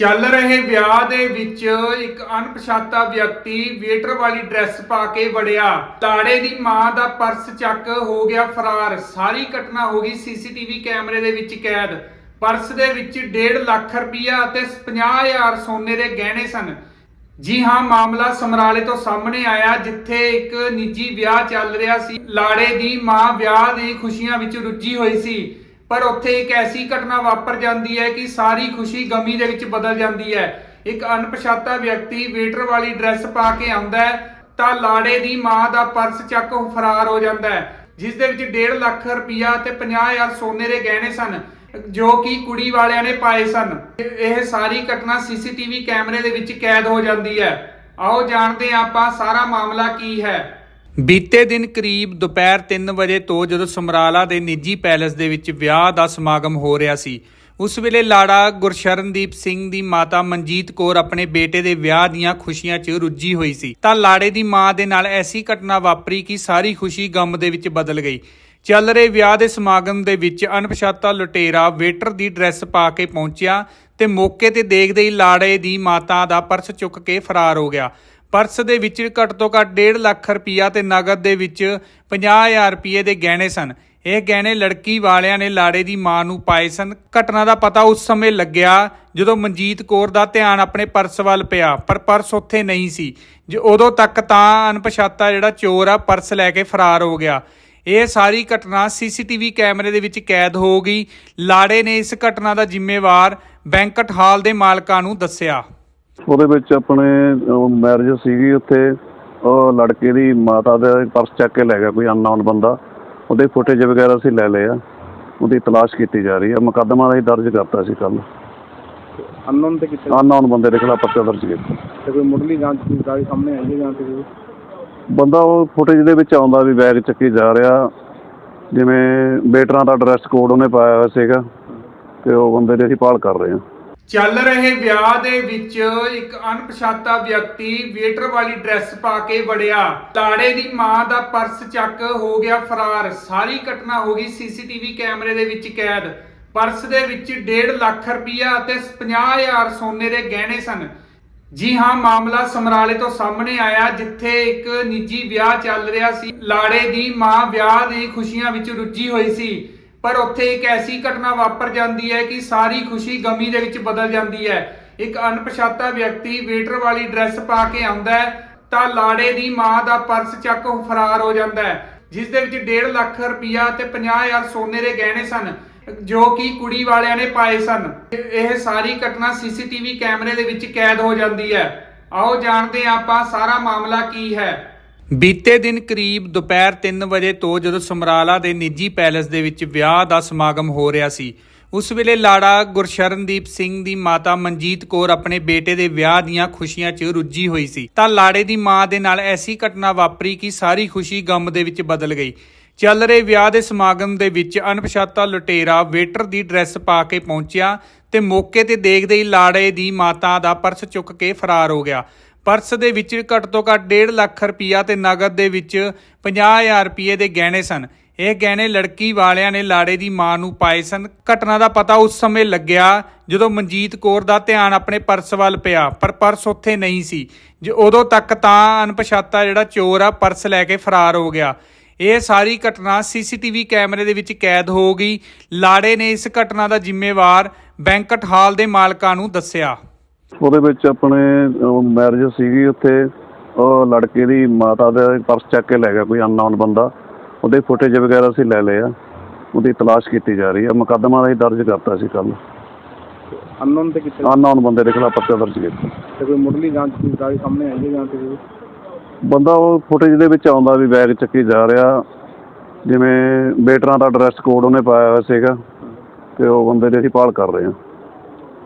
ਚੱਲ ਰਹੇ ਵਿਆਹ ਦੇ ਵਿੱਚ ਇੱਕ ਅਣਪਛਾਤਾ ਵਿਅਕਤੀ ਵੇਟਰ ਵਾਲੀ ਡਰੈਸ ਪਾ ਕੇ ਵੜਿਆ। ਲਾੜੇ ਦੀ ਮਾਂ ਦਾ ਪਰਸ ਚੱਕ ਹੋ ਗਿਆ ਫਰਾਰ। ਸਾਰੀ ਘਟਨਾ ਹੋ ਗਈ ਸੀਸੀਟੀਵੀ ਕੈਮਰੇ ਦੇ ਵਿੱਚ ਕੈਦ। ਪਰਸ ਦੇ ਵਿੱਚ 1.5 ਲੱਖ ਰੁਪਈਆ ਅਤੇ 50000 ਸੋਨੇ ਦੇ ਗਹਿਣੇ ਸਨ। ਜੀ ਹਾਂ, ਮਾਮਲਾ ਸਮਰਾਲੇ ਤੋਂ ਸਾਹਮਣੇ ਆਇਆ, ਜਿੱਥੇ ਇੱਕ ਨਿੱਜੀ ਵਿਆਹ ਚੱਲ ਰਿਹਾ ਸੀ। ਲਾੜੇ ਦੀ ਮਾਂ ਵਿਆਹ ਦੀ ਖੁਸ਼ੀਆਂ ਵਿੱਚ ਰੁੱਝੀ ਹੋਈ ਸੀ। ਪਰ ਉੱਥੇ ਇੱਕ ਐਸੀ ਘਟਨਾ ਵਾਪਰ ਜਾਂਦੀ ਹੈ ਕਿ ਸਾਰੀ ਖੁਸ਼ੀ ਗਮੀ ਦੇ ਵਿੱਚ ਬਦਲ ਜਾਂਦੀ ਹੈ। ਇੱਕ ਅਣਪਛਾਤਾ ਵਿਅਕਤੀ ਵੇਟਰ ਵਾਲੀ ਡਰੈਸ ਪਾ ਕੇ ਆਉਂਦਾ ਹੈ, ਤਾਂ ਲਾੜੇ ਦੀ ਮਾਂ ਦਾ ਪਰਸ ਚੱਕ ਫਰਾਰ ਹੋ ਜਾਂਦਾ ਹੈ, ਜਿਸ ਦੇ ਵਿੱਚ 1.5 ਲੱਖ ਰੁਪਈਆ ਤੇ 50000 ਸੋਨੇ ਦੇ ਗਹਿਣੇ ਸਨ, ਜੋ ਕਿ ਕੁੜੀ ਵਾਲਿਆਂ ਨੇ ਪਾਏ ਸਨ। ਇਹ ਸਾਰੀ ਘਟਨਾ ਸੀਸੀਟੀਵੀ ਕੈਮਰੇ ਦੇ ਵਿੱਚ ਕੈਦ ਹੋ ਜਾਂਦੀ ਹੈ। ਆਓ ਜਾਣਦੇ ਹਾਂ ਆਪਾਂ ਸਾਰਾ ਮਾਮਲਾ ਕੀ ਹੈ। ਬੀਤੇ ਦਿਨ ਕਰੀਬ ਦੁਪਹਿਰ 3 ਵਜੇ ਤੋਂ ਜਦੋਂ ਸਮਰਾਲਾ ਦੇ ਨਿੱਜੀ ਪੈਲੇਸ ਦੇ ਵਿੱਚ ਵਿਆਹ ਦਾ ਸਮਾਗਮ ਹੋ ਰਿਹਾ ਸੀ, ਉਸ ਵੇਲੇ ਲਾੜਾ ਗੁਰਸ਼ਰਨਦੀਪ ਸਿੰਘ ਦੀ ਮਾਤਾ ਮਨਜੀਤ ਕੌਰ ਆਪਣੇ ਬੇਟੇ ਦੇ ਵਿਆਹ ਦੀਆਂ ਖੁਸ਼ੀਆਂ 'ਚ ਰੁੱਝੀ ਹੋਈ ਸੀ। ਤਾਂ ਲਾੜੇ ਦੀ ਮਾਂ ਦੇ ਨਾਲ ਐਸੀ ਘਟਨਾ ਵਾਪਰੀ ਕਿ ਸਾਰੀ ਖੁਸ਼ੀ ਗਮ ਦੇ ਵਿੱਚ ਬਦਲ ਗਈ। ਚੱਲ ਰਹੇ ਵਿਆਹ ਦੇ ਸਮਾਗਮ ਦੇ ਵਿੱਚ ਅਣਪਛਾਤਾ ਲੁਟੇਰਾ ਵੇਟਰ ਦੀ ਡਰੈਸ ਪਾ ਕੇ ਪਹੁੰਚਿਆ ਤੇ ਮੌਕੇ ਤੇ ਦੇਖਦੇ ਹੀ ਲਾੜੇ ਦੀ ਮਾਤਾ ਦਾ ਪਰਸ ਚੁੱਕ ਕੇ ਫਰਾਰ ਹੋ ਗਿਆ। ਪਰਸ ਦੇ ਵਿੱਚ ਘੱਟ ਤੋਂ ਘੱਟ 1.5 ਲੱਖ ਰੁਪਈਆ ਤੇ ਨਗਦ ਦੇ ਵਿੱਚ 50000 ਰੁਪਏ ਦੇ ਗਹਿਣੇ ਸਨ। ਇਹ ਗਹਿਣੇ ਲੜਕੀ ਵਾਲਿਆਂ ਨੇ ਲਾੜੇ ਦੀ ਮਾਂ ਨੂੰ ਪਾਏ ਸਨ। ਘਟਨਾ ਦਾ ਪਤਾ ਉਸ ਸਮੇਂ ਲੱਗਿਆ ਜਦੋਂ ਮਨਜੀਤ ਕੌਰ ਦਾ ਧਿਆਨ ਆਪਣੇ ਪਰਸ ਵੱਲ ਪਿਆ, ਪਰ ਪਰਸ ਉੱਥੇ ਨਹੀਂ ਸੀ। ਜੋ ਉਦੋਂ ਤੱਕ ਤਾਂ ਅਣਪਛਾਤਾ ਜਿਹੜਾ ਚੋਰ ਆ, ਪਰਸ ਲੈ ਕੇ ਫਰਾਰ ਹੋ ਗਿਆ। ਇਹ ਸਾਰੀ ਘਟਨਾ ਸੀਸੀਟੀਵੀ ਕੈਮਰੇ ਦੇ ਵਿੱਚ ਕੈਦ ਹੋ ਗਈ। ਲਾੜੇ ਨੇ ਇਸ ਘਟਨਾ ਦਾ ਜ਼ਿੰਮੇਵਾਰ ਬੈਂਕਟ ਹਾਲ ਦੇ ਮਾਲਕਾਂ ਨੂੰ ਦੱਸਿਆ। ਉਹਦੇ ਵਿੱਚ ਆਪਣੇ ਮੈਰਿਜ ਸੀਗੀ ਉੱਥੇ ਉਹ ਲੜਕੇ ਦੀ ਮਾਤਾ ਦਾ ਪਰਸ ਚੱਕ ਕੇ ਲੈ ਗਿਆ ਕੋਈ ਅਨਨੋਨ ਬੰਦਾ। ਉਹਦੇ ਫੁਟੇਜ ਵਗੈਰਾ ਅਸੀਂ ਲੈ ਲਏ ਆ। ਉਹਦੀ ਤਲਾਸ਼ ਕੀਤੀ ਜਾ ਰਹੀ ਹੈ ਮੁਕੱਦਮਾ ਅਸੀਂ ਦਰਜ ਕਰਤਾ ਸੀ ਕੱਲ ਅਨਨੋਨ ਤੇ ਕਿਤੇ ਅਨਨੋਨ ਬੰਦੇ ਦੇ ਖਿਲਾਫ ਪਰਚਾ ਦਰਜ ਕੀਤਾ। ਤੇ ਕੋਈ ਮੁੱਢਲੀ ਜਾਂਚ ਦੀ ਗੱਲ ਸਾਹਮਣੇ ਆਈ ਹੈ ਜਾਂ ਤੇ ਕੋਈ? ਬੰਦਾ ਉਹ ਫੁਟੇਜ ਦੇ ਵਿੱਚ ਆਉਂਦਾ ਵੀ ਬੈਗ ਚੱਕੀ ਜਾ ਰਿਹਾ। ਜਿਵੇਂ ਬੇਟਰਾਂ ਦਾ ਡਰੈਸ ਕੋਡ ਉਹਨੇ ਪਾਇਆ ਹੋਇਆ ਸੀਗਾ। ਤੇ ਉਹ ਬੰਦੇ ਦੀ ਅਸੀਂ ਭਾਲ ਕਰ ਰਹੇ ਹਾਂ। ਚੱਲ ਰਹੇ ਵਿਆਹ ਦੇ ਵਿੱਚ ਇੱਕ ਅਣਪਛਾਤਾ ਵਿਅਕਤੀ ਵੇਟਰ ਵਾਲੀ ਡਰੈਸ ਪਾ ਕੇ ਵੜਿਆ। ਲਾੜੇ ਦੀ ਮਾਂ ਦਾ ਪਰਸ ਚੱਕ ਹੋ ਗਿਆ ਫਰਾਰ। ਸਾਰੀ ਘਟਨਾ ਹੋ ਗਈ ਸੀਸੀਟੀਵੀ ਕੈਮਰੇ ਦੇ ਵਿੱਚ ਕੈਦ। ਪਰਸ ਦੇ ਵਿੱਚ 1.5 ਲੱਖ ਰੁਪਈਆ ਅਤੇ 50000 ਸੋਨੇ ਦੇ ਗਹਿਣੇ ਸਨ। ਜੀ ਹਾਂ, ਮਾਮਲਾ ਸਮਰਾਲੇ ਤੋਂ ਸਾਹਮਣੇ ਆਇਆ, ਜਿੱਥੇ ਇੱਕ ਨਿੱਜੀ ਵਿਆਹ ਚੱਲ ਰਿਹਾ ਸੀ। ਲਾੜੇ ਦੀ ਮਾਂ ਵਿਆਹ ਦੀ ਖੁਸ਼ੀਆਂ ਵਿੱਚ ਰੁੱਝੀ ਹੋਈ ਸੀ। ਪਰ ਉੱਥੇ ਇੱਕ ਐਸੀ ਘਟਨਾ ਵਾਪਰ ਜਾਂਦੀ ਹੈ ਕਿ ਸਾਰੀ ਖੁਸ਼ੀ ਗਮੀ ਦੇ ਵਿੱਚ ਬਦਲ ਜਾਂਦੀ ਹੈ। ਇੱਕ ਅਣਪਛਾਤਾ ਵਿਅਕਤੀ ਵੇਟਰ ਵਾਲੀ ਡਰੈਸ ਪਾ ਕੇ ਆਉਂਦਾ ਹੈ, ਤਾਂ ਲਾੜੇ ਦੀ ਮਾਂ ਦਾ ਪਰਸ ਚੱਕ ਫਰਾਰ ਹੋ ਜਾਂਦਾ ਹੈ, ਜਿਸ ਦੇ ਵਿੱਚ 1.5 ਲੱਖ ਰੁਪਈਆ ਤੇ 50000 ਸੋਨੇ ਦੇ ਗਹਿਣੇ ਸਨ, ਜੋ ਕਿ ਕੁੜੀ ਵਾਲਿਆਂ ਨੇ ਪਾਏ ਸਨ। ਇਹ ਸਾਰੀ ਘਟਨਾ ਸੀਸੀਟੀਵੀ ਕੈਮਰੇ ਦੇ ਵਿੱਚ ਕੈਦ ਹੋ ਜਾਂਦੀ ਹੈ। ਆਓ ਜਾਣਦੇ ਹਾਂ ਆਪਾਂ ਸਾਰਾ ਮਾਮਲਾ ਕੀ ਹੈ। ਬੀਤੇ ਦਿਨ ਕਰੀਬ ਦੁਪਹਿਰ 3 ਵਜੇ ਤੋਂ ਜਦੋਂ ਸਮਰਾਲਾ ਦੇ ਨਿੱਜੀ ਪੈਲੇਸ ਦੇ ਵਿੱਚ ਵਿਆਹ ਦਾ ਸਮਾਗਮ ਹੋ ਰਿਹਾ ਸੀ, ਉਸ ਵੇਲੇ ਲਾੜਾ ਗੁਰਸ਼ਰਨਦੀਪ ਸਿੰਘ ਦੀ ਮਾਤਾ ਮਨਜੀਤ ਕੌਰ ਆਪਣੇ ਬੇਟੇ ਦੇ ਵਿਆਹ ਦੀਆਂ ਖੁਸ਼ੀਆਂ 'ਚ ਰੁੱਝੀ ਹੋਈ ਸੀ। ਤਾਂ ਲਾੜੇ ਦੀ ਮਾਂ ਦੇ ਨਾਲ ਐਸੀ ਘਟਨਾ ਵਾਪਰੀ ਕਿ ਸਾਰੀ ਖੁਸ਼ੀ ਗਮ ਦੇ ਵਿੱਚ ਬਦਲ ਗਈ। ਚੱਲ ਰਹੇ ਵਿਆਹ ਦੇ ਸਮਾਗਮ ਦੇ ਵਿੱਚ ਅਣਪਛਾਤਾ ਲੁਟੇਰਾ ਵੇਟਰ ਦੀ ਡਰੈਸ ਪਾ ਕੇ ਪਹੁੰਚਿਆ ਤੇ ਮੌਕੇ ਤੇ ਦੇਖਦੇ ਹੀ ਲਾੜੇ ਦੀ ਮਾਤਾ ਦਾ ਪਰਸ ਚੁੱਕ ਕੇ ਫਰਾਰ ਹੋ ਗਿਆ। ਪਰਸ ਦੇ ਵਿੱਚ ਘੱਟ ਤੋਂ ਘੱਟ 1.5 ਲੱਖ ਰੁਪਈਆ ਤੇ ਨਗਦ ਦੇ ਵਿੱਚ 50000 ਰੁਪਏ ਦੇ ਗਹਿਣੇ ਸਨ। ਇਹ ਗਹਿਣੇ ਲੜਕੀ ਵਾਲਿਆਂ ਨੇ ਲਾੜੇ ਦੀ ਮਾਂ ਨੂੰ ਪਾਏ ਸਨ। ਘਟਨਾ ਦਾ ਪਤਾ ਉਸ ਸਮੇਂ ਲੱਗਿਆ ਜਦੋਂ ਮਨਜੀਤ ਕੌਰ ਦਾ ਧਿਆਨ ਆਪਣੇ ਪਰਸ ਵੱਲ ਪਿਆ, ਪਰ ਪਰਸ ਉੱਥੇ ਨਹੀਂ ਸੀ। ਜੋ, ਉਦੋਂ ਤੱਕ ਤਾਂ ਅਣਪਛਾਤਾ ਜਿਹੜਾ ਚੋਰ ਆ, ਪਰਸ ਲੈ ਕੇ ਫਰਾਰ ਹੋ ਗਿਆ। ਇਹ ਸਾਰੀ ਘਟਨਾ ਸੀਸੀਟੀਵੀ ਕੈਮਰੇ ਦੇ ਵਿੱਚ ਕੈਦ ਹੋ ਗਈ। ਲਾੜੇ ਨੇ ਇਸ ਘਟਨਾ ਦਾ ਜ਼ਿੰਮੇਵਾਰ ਬੈਂਕਟ ਹਾਲ ਦੇ ਮਾਲਕਾਂ ਨੂੰ ਦੱਸਿਆ। ਉਹਦੇ ਵਿੱਚ ਆਪਣੇ ਮੈਰਿਜ ਸੀਗੀ ਉੱਥੇ। ਉਹ ਲੜਕੇ ਦੀ ਮਾਤਾ ਦਾ ਪਰਸ ਚੱਕ ਕੇ ਲੈ ਗਿਆ ਕੋਈ ਅਨਨੋਨ ਬੰਦਾ। ਉਹਦੇ ਫੁਟੇਜ ਵਗੈਰਾ ਅਸੀਂ ਲੈ ਲਏ ਆ। ਉਹਦੀ ਤਲਾਸ਼ ਕੀਤੀ ਜਾ ਰਹੀ ਹੈ ਮੁਕੱਦਮਾ ਅਸੀਂ ਦਰਜ ਕਰਤਾ ਸੀ ਕੱਲ ਅਨਨੋਨ ਤੇ ਅਨਨੋਨ ਬੰਦੇ ਦੇ ਖਿਲਾਫ ਪਰਚਾ ਦਰਜ ਕੀਤਾ। ਤੇ ਕੋਈ ਮੁੱਢਲੀ ਜਾਂਚ ਦੀ ਗੱਲ ਸਾਹਮਣੇ ਆਈ ਹੈ ਜਾਂ ਤੇ ਕੋਈ? ਬੰਦਾ ਉਹ ਫੁਟੇਜ ਦੇ ਵਿੱਚ ਆਉਂਦਾ ਵੀ ਬੈਗ ਚੱਕੀ ਜਾ ਰਿਹਾ। ਜਿਵੇਂ ਬੇਟਰਾਂ ਦਾ ਡਰੈਸ ਕੋਡ ਉਹਨੇ ਪਾਇਆ ਹੋਇਆ ਸੀਗਾ। ਤੇ ਉਹ ਬੰਦੇ ਦੀ ਅਸੀਂ ਭਾਲ ਕਰ ਰਹੇ ਹਾਂ।